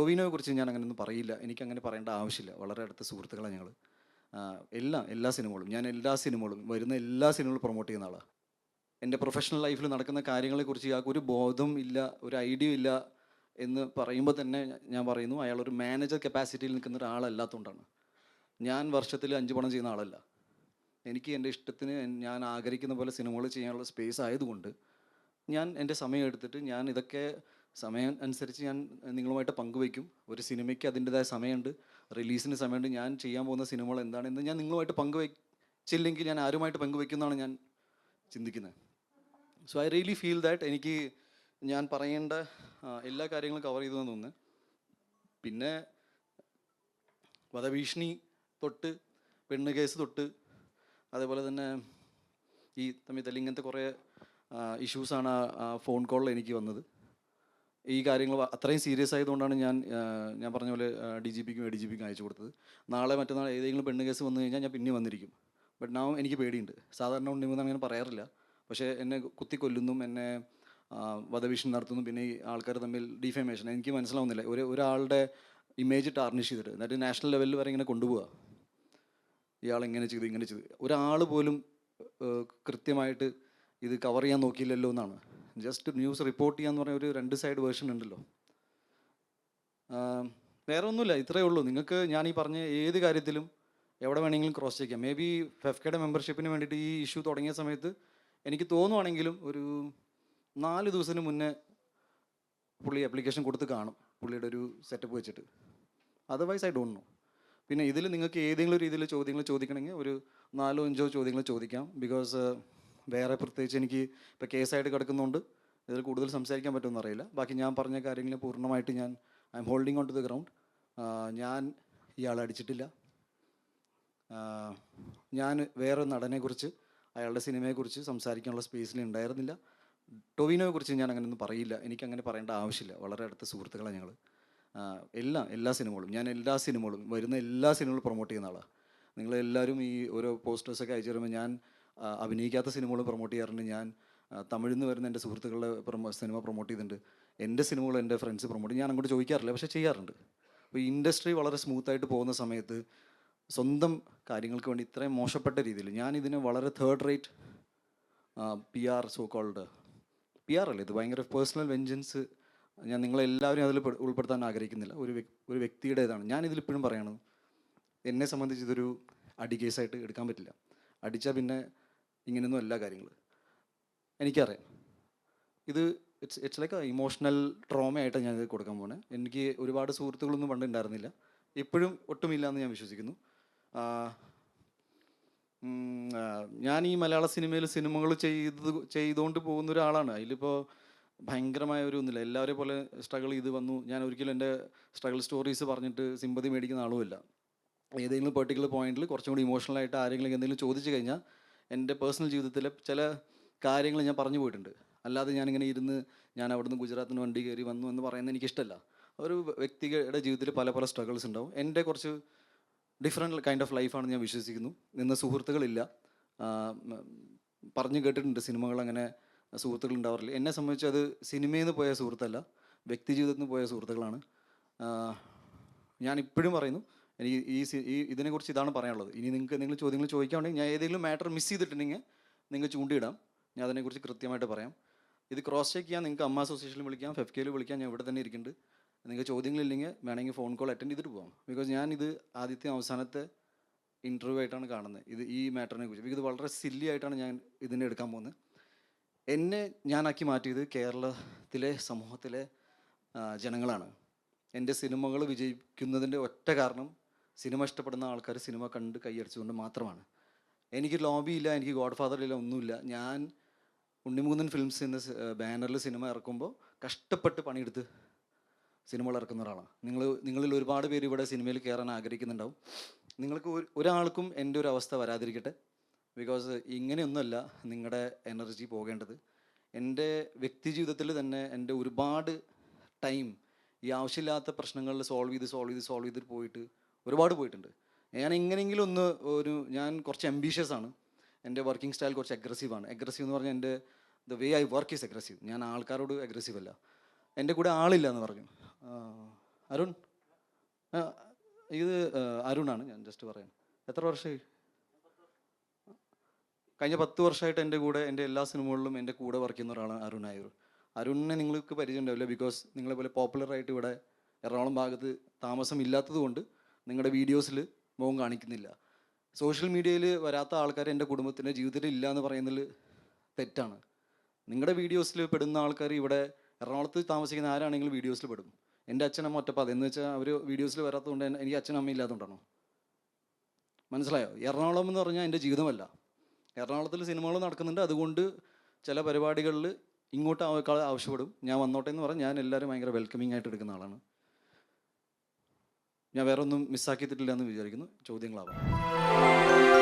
ടൊവിനോയെ കുറിച്ച് ഞാൻ അങ്ങനെ ഒന്നും പറയില്ല. എനിക്ക് അങ്ങനെ പറയേണ്ട ആവശ്യമില്ല. വളരെ അടുത്ത സുഹൃത്തുക്കളാണ് ഞങ്ങൾ എല്ലാം എല്ലാ സിനിമകളും ഞാൻ എല്ലാ സിനിമകളും വരുന്ന എല്ലാ സിനിമകളും പ്രൊമോട്ട് ചെയ്യുന്ന ആളാണ് എന്റെ പ്രൊഫഷണൽ ലൈഫിൽ നടക്കുന്ന കാര്യങ്ങളെക്കുറിച്ച് ഇയാൾക്ക് ഒരു ബോധം ഇല്ല ഒരു ഐഡിയ ഇല്ല എന്ന് പറയുമ്പോൾ തന്നെ ഞാൻ പറയുന്നു അയാൾ ഒരു മാനേജർ കപ്പാസിറ്റിയിൽ നിൽക്കുന്ന ഒരാളല്ലാത്തതുകൊണ്ടാണ് ഞാൻ വർഷത്തിൽ അഞ്ച് പണം ചെയ്യുന്ന ആളല്ല. എനിക്ക് എന്റെ ഇഷ്ടത്തിന് ഞാൻ ആഗ്രഹിക്കുന്ന പോലെ സിനിമകൾ ചെയ്യാനുള്ള സ്പേസ് ആയതുകൊണ്ട് ഞാൻ എന്റെ സമയം എടുത്തിട്ട് ഞാൻ ഇതൊക്കെ സമയം അനുസരിച്ച് ഞാൻ നിങ്ങളുമായിട്ട് പങ്കുവയ്ക്കും. ഒരു സിനിമയ്ക്ക് അതിന്റെതായ സമയമുണ്ട്. റിലീസിന് സമയമുണ്ട്. ഞാൻ ചെയ്യാൻ പോകുന്ന സിനിമകൾ എന്താണെന്ന് ഞാൻ നിങ്ങളുമായിട്ട് പങ്കുവയ്ച്ചില്ലെങ്കിൽ ഞാൻ ആരുമായിട്ട് പങ്കുവയ്ക്കുന്നതാണ് ഞാൻ ചിന്തിക്കുന്നത്. So I really feel that എനിക്ക് ഞാൻ പറയേണ്ട എല്ലാ കാര്യങ്ങളും കവർ ചെയ്തു തോന്നുന്നു പിന്നെ വധഭീഷണി തൊട്ട് പെണ്ണ് കേസ് തൊട്ട് അതേപോലെ തന്നെ ഈ തമ്മിൽ തല്ലി ഇങ്ങനത്തെ കുറേ ഇഷ്യൂസാണ് ആ ഫോൺ കോളിൽ എനിക്ക് വന്നത്. ഈ കാര്യങ്ങൾ അത്രയും സീരിയസ് ആയതുകൊണ്ടാണ് ഞാൻ ഞാൻ പറഞ്ഞ പോലെ ഡി ജി പിക്കും എ ഡി ജി പിക്കും അയച്ചു കൊടുത്തത്. നാളെ മറ്റന്നാൾ ഏതെങ്കിലും പെണ്ണ് കേസ് വന്നു കഴിഞ്ഞാൽ ഞാൻ പിന്നെ വന്നിരിക്കും. ബട്ട് നാവും എനിക്ക് പേടിയുണ്ട്. സാധാരണ ഉണ്ണിമെന്ന് അങ്ങനെ പറയാറില്ല. പക്ഷേ എന്നെ കുത്തിക്കൊല്ലുന്നും എന്നെ വധഭീഷണി നടത്തുന്നു പിന്നെ ഈ ആൾക്കാർ തമ്മിൽ ഡിഫേമേഷൻ എനിക്ക് മനസ്സിലാവുന്നില്ല. ഒരു ഒരാളുടെ ഇമേജ് ടാർണിഷ് ചെയ്തിട്ട് എന്നിട്ട് നാഷണൽ ലെവലിൽ വരെ ഇങ്ങനെ കൊണ്ടുപോവുക ഇയാൾ ഇങ്ങനെ ചെയ്തു ഇങ്ങനെ ചെയ്തു. ഒരാൾ പോലും കൃത്യമായിട്ട് ഇത് കവർ ചെയ്യാൻ നോക്കിയില്ലല്ലോ എന്നാണ്. ജസ്റ്റ് ന്യൂസ് റിപ്പോർട്ട് ചെയ്യാന്ന് പറഞ്ഞ ഒരു രണ്ട് സൈഡ് വേർഷൻ ഉണ്ടല്ലോ. വേറെ ഒന്നുമില്ല ഇത്രയേ ഉള്ളൂ. നിങ്ങൾക്ക് ഞാൻ ഈ പറഞ്ഞ ഏത് കാര്യത്തിലും എവിടെ വേണമെങ്കിലും ക്രോസ് ചെയ്യാം. മേ ബി ഫെഫ്കയുടെ മെമ്പർഷിപ്പിന് വേണ്ടിയിട്ട് ഈ ഇഷ്യൂ തുടങ്ങിയ സമയത്ത് എനിക്ക് തോന്നുവാണെങ്കിലും ഒരു നാല് ദിവസത്തിന് മുന്നേ പുള്ളി അപ്ലിക്കേഷൻ കൊടുത്ത് കാണും. പുള്ളിയുടെ ഒരു സെറ്റപ്പ് വെച്ചിട്ട്. അതർവൈസ് ഐ ഡോണ്ട് നോ പിന്നെ ഇതിൽ നിങ്ങൾക്ക് ഏതെങ്കിലും രീതിയിൽ ചോദ്യങ്ങൾ ചോദിക്കണമെങ്കിൽ ഒരു നാലോ അഞ്ചോ ചോദ്യങ്ങൾ ചോദിക്കാം. ബിക്കോസ് വേറെ പ്രത്യേകിച്ച് എനിക്ക് ഇപ്പോൾ കേസായിട്ട് കിടക്കുന്നതുകൊണ്ട് ഇതിൽ കൂടുതൽ സംസാരിക്കാൻ പറ്റുമെന്ന് അറിയില്ല. ബാക്കി ഞാൻ പറഞ്ഞ കാര്യങ്ങൾ പൂർണമായിട്ട് ഞാൻ I'm holding on to the ground ഞാൻ ഇയാളെ അടിച്ചിട്ടില്ല. ഞാൻ വേറെ നടനെക്കുറിച്ച് അയാളുടെ സിനിമയെക്കുറിച്ച് സംസാരിക്കാനുള്ള സ്പേസിൽ ഉണ്ടായിരുന്നില്ല. ടൊവിനോയെ കുറിച്ച് ഞാൻ അങ്ങനെ ഒന്നും പറയില്ല. എനിക്ക് അങ്ങനെ പറയേണ്ട ആവശ്യമില്ല. വളരെ അടുത്ത സുഹൃത്തുക്കളാണ് ഞങ്ങൾ എല്ലാ എല്ലാ സിനിമകളും ഞാൻ എല്ലാ സിനിമകളും വരുന്ന എല്ലാ സിനിമകളും പ്രൊമോട്ട് ചെയ്യുന്ന ആളാണ് നിങ്ങളെല്ലാവരും ഈ ഓരോ പോസ്റ്റേഴ്സൊക്കെ അയച്ചു തരുമ്പോൾ ഞാൻ അഭിനയിക്കാത്ത സിനിമകളും പ്രൊമോട്ട് ചെയ്യാറുണ്ട്. ഞാൻ തമിഴിൽ നിന്ന് വരുന്ന എന്റെ സുഹൃത്തുക്കളുടെ സിനിമ പ്രൊമോട്ട് ചെയ്തിട്ടുണ്ട്. എന്റെ സിനിമകൾ എന്റെ ഫ്രണ്ട്സ് പ്രൊമോട്ട് ഞാൻ അങ്ങോട്ട് ചോദിക്കാറില്ല പക്ഷേ ചെയ്യാറുണ്ട്. അപ്പോൾ ഇൻഡസ്ട്രി വളരെ സ്മൂത്തായിട്ട് പോകുന്ന സമയത്ത് സ്വന്തം കാര്യങ്ങൾക്ക് വേണ്ടി ഇത്രയും മോശപ്പെട്ട രീതിയിൽ ഞാൻ ഇതിനെ വളരെ third rate P R so called P R അല്ലേ? ഇത് ഭയങ്കര പേഴ്സണൽ വെഞ്ചൻസ് ഞാൻ നിങ്ങളെല്ലാവരും അതിൽ ഉൾപ്പെടുത്താൻ ആഗ്രഹിക്കുന്നില്ല. ഒരു ഒരു വ്യക്തിയുടേതാണ്. ഞാൻ ഇതിലിപ്പോഴും പറയണത് എന്നെ സംബന്ധിച്ച് ഇതൊരു അടി കേസായിട്ട് എടുക്കാൻ പറ്റില്ല. അടിച്ചാൽ പിന്നെ ഇങ്ങനെയൊന്നും അല്ല കാര്യങ്ങൾ എനിക്കറിയാം. ഇത് ഇറ്റ്സ് ഇറ്റ്സ് ലൈക്ക് ഇമോഷണൽ ട്രോമയായിട്ടാണ് ഞാൻ ഇത് കൊടുക്കാൻ പോണേ. എനിക്ക് ഒരുപാട് സുഹൃത്തുക്കളൊന്നും പണ്ട് ഉണ്ടായിരുന്നില്ല ഇപ്പോഴും ഒട്ടുമില്ല എന്ന് ഞാൻ വിശ്വസിക്കുന്നു. ഞാൻ ഈ മലയാള സിനിമയിൽ സിനിമകൾ ചെയ്ത് ചെയ്തുകൊണ്ട് പോകുന്ന ഒരാളാണ്. അതിലിപ്പോൾ ഭയങ്കരമായ ഒരു ഒന്നുമില്ല. എല്ലാവരെയും പോലെ സ്ട്രഗിൾ ചെയ്ത് വന്നു. ഞാൻ ഒരിക്കലും എന്റെ സ്ട്രഗിൾ സ്റ്റോറീസ് പറഞ്ഞിട്ട് സിമ്പതി മേടിക്കുന്ന ആളുമില്ല. ഏതെങ്കിലും പെർട്ടിക്കുലർ പോയിന്റിൽ കുറച്ചും കൂടി ഇമോഷണലായിട്ട് ആരെങ്കിലും എന്തെങ്കിലും ചോദിച്ചു കഴിഞ്ഞാൽ എന്റെ പേഴ്സണൽ ജീവിതത്തിലെ ചില കാര്യങ്ങൾ ഞാൻ പറഞ്ഞു പോയിട്ടുണ്ട്. അല്ലാതെ ഞാനിങ്ങനെ ഇരുന്ന് ഞാൻ അവിടുന്ന് ഗുജറാത്തിന് വണ്ടി കയറി വന്നു എന്ന് പറയുന്നത് എനിക്കിഷ്ടമല്ല ഒരു വ്യക്തിയുടെ ജീവിതത്തിൽ പല പല സ്ട്രഗിൾസ് ഉണ്ടാവും. എന്റെ കുറച്ച് ഡിഫറെന്റ് കൈൻഡ് ഓഫ് ലൈഫാണെന്ന് ഞാൻ വിശ്വസിക്കുന്നു. നിന്ന് സുഹൃത്തുക്കളില്ല. പറഞ്ഞു കേട്ടിട്ടുണ്ട് സിനിമകൾ അങ്ങനെ സുഹൃത്തുക്കൾ ഉണ്ടാവാറില്ല. എന്നെ സംബന്ധിച്ച് അത് സിനിമയിൽ നിന്ന് പോയ സുഹൃത്തല്ല വ്യക്തി ജീവിതത്തിൽ നിന്ന് പോയ സുഹൃത്തുക്കളാണ്. ഞാൻ ഇപ്പോഴും പറയുന്നു എനിക്ക് ഈ ഈ ഇതിനെക്കുറിച്ച് ഇതാണ് പറയാനുള്ളത്. ഇനി നിങ്ങൾക്ക് നിങ്ങൾ ചോദ്യങ്ങൾ ചോദിക്കുകയാണെങ്കിൽ ഞാൻ ഏതെങ്കിലും മാറ്റർ മിസ് ചെയ്തിട്ടുണ്ടെങ്കിൽ നിങ്ങൾ ചൂണ്ടിയിടാം. ഞാൻ അതിനെക്കുറിച്ച് കൃത്യമായിട്ട് പറയാം. ഇത് ക്രോസ് ചെക്ക് ചെയ്യാൻ നിങ്ങൾക്ക് അമ്മ അസോസിയേഷനിൽ വിളിക്കാം ഫെഫ്കയിൽ വിളിക്കാം ഞാൻ ഇവിടെ തന്നെ ഇരിക്കുന്നുണ്ട്. നിങ്ങൾക്ക് ചോദ്യങ്ങളില്ലെങ്കിൽ വേണമെങ്കിൽ ഫോൺ കോൾ അറ്റൻഡ് ചെയ്തിട്ട് പോകാം ബിക്കോസ് ഞാൻ ഇത് ആദ്യത്തെ അവസാനത്തെ ഇന്റർവ്യൂ ആയിട്ടാണ് കാണുന്നത്. ഇത് ഈ മാറ്ററിനെ കുറിച്ച്. ഇത് വളരെ സില്ലി ആയിട്ടാണ് ഞാൻ ഇതിനെ എടുക്കാൻ പോകുന്നത്. എന്നെ ഞാനാക്കി മാറ്റിയത് കേരളത്തിലെ സമൂഹത്തിലെ ജനങ്ങളാണ്. എന്റെ സിനിമകൾ വിജയിക്കുന്നതിന്റെ ഒറ്റ കാരണം സിനിമ ഇഷ്ടപ്പെടുന്ന ആൾക്കാർ സിനിമ കണ്ട് കൈയടിച്ചുകൊണ്ട് മാത്രമാണ്. എനിക്ക് ലോബി ഇല്ല എനിക്ക് ഗോഡ് ഫാദർ ഇല്ല ഒന്നുമില്ല. ഞാൻ ഉണ്ണിമൂന്നൻ ഫിലിംസ് എന്ന ബാനറിൽ സിനിമ ഇറക്കുമ്പോൾ കഷ്ടപ്പെട്ട് പണിയെടുത്ത് സിനിമകൾ ഇറക്കുന്ന ഒരാളാണ്. നിങ്ങൾ നിങ്ങളിൽ ഒരുപാട് പേര് ഇവിടെ സിനിമയിൽ കയറാൻ ആഗ്രഹിക്കുന്നുണ്ടാവും. നിങ്ങൾക്ക് ഒരാൾക്കും എന്റെ ഒരു അവസ്ഥ വരാതിരിക്കട്ടെ. ബിക്കോസ് ഇങ്ങനെയൊന്നുമല്ല നിങ്ങളുടെ എനർജി പോകേണ്ടത്. എന്റെ വ്യക്തി ജീവിതത്തിൽ തന്നെ എന്റെ ഒരുപാട് ടൈം ഈ ആവശ്യമില്ലാത്ത പ്രശ്നങ്ങളിൽ സോൾവ് ചെയ്ത് സോൾവ് ചെയ്ത് സോൾവ് ചെയ്തിട്ട് പോയിട്ട് ഒരുപാട് പോയിട്ടുണ്ട്. ഞാൻ എങ്ങനെയെങ്കിലും ഒന്ന് ഒരു ഞാൻ കുറച്ച് അംബീഷ്യസ് ആണ്. എന്റെ വർക്കിംഗ് സ്റ്റൈൽ കുറച്ച് അഗ്രസീവ് ആണ്. അഗ്രസീവ് എന്ന് പറഞ്ഞാൽ എന്റെ the way I work is aggressive ഞാൻ ആൾക്കാരോട് അഗ്രസീവ് അല്ല. എന്റെ കൂടെ ആളില്ല എന്ന് പറഞ്ഞു. അരുൺ? ഇത് അരുണാണ്. ഞാൻ ജസ്റ്റ് പറയാം എത്ര വർഷമായി? കഴിഞ്ഞ പത്ത് വർഷമായിട്ട് എന്റെ കൂടെ എന്റെ എല്ലാ സിനിമകളിലും എന്റെ കൂടെ വർക്ക് ചെയ്യുന്ന ഒരാളാണ് അരുൺ ആയൂർ അരുണിനെ നിങ്ങൾക്ക് പരിചയം ഉണ്ടാവില്ല ബിക്കോസ് നിങ്ങളെ പോലെ പോപ്പുലറായിട്ട് ഇവിടെ എറണാകുളം ഭാഗത്ത് താമസം ഇല്ലാത്തത് കൊണ്ട് നിങ്ങളുടെ വീഡിയോസിൽ മുഖം കാണിക്കുന്നില്ല. സോഷ്യൽ മീഡിയയിൽ വരാത്ത ആൾക്കാർ എന്റെ കുടുംബത്തിന്റെ ജീവിതത്തിൽ ഇല്ല എന്ന് പറയുന്നതിൽ തെറ്റാണ്. നിങ്ങളുടെ വീഡിയോസിൽ പെടുന്ന ആൾക്കാർ ഇവിടെ എറണാകുളത്ത് താമസിക്കുന്ന ആരാണെങ്കിലും വീഡിയോസിൽ പെടും. എന്റെ അച്ഛനമ്മ ഒറ്റപ്പാത. എന്ന് വെച്ചാൽ അവർ വീഡിയോസിൽ വരാത്തതുകൊണ്ട് എനിക്ക് അച്ഛനമ്മ ഇല്ലാത്തതുകൊണ്ടാണോ? മനസ്സിലായോ? എറണാകുളം എന്ന് പറഞ്ഞാൽ എന്റെ ജീവിതമല്ല. എറണാകുളത്തിൽ സിനിമകൾ നടക്കുന്നുണ്ട്. അതുകൊണ്ട് ചില പരിപാടികളിൽ ഇങ്ങോട്ട് ആവശ്യപ്പെടും. ഞാൻ വന്നോട്ടെ എന്ന് പറഞ്ഞാൽ ഞാൻ എല്ലാവരും ഭയങ്കര വെൽക്കമിങ് ആയിട്ട് എടുക്കുന്ന ആളാണ്. ഞാൻ വേറെ ഒന്നും മിസ്സാക്കിയിട്ടില്ല എന്ന് വിചാരിക്കുന്നു. ചോദ്യങ്ങളാവാം.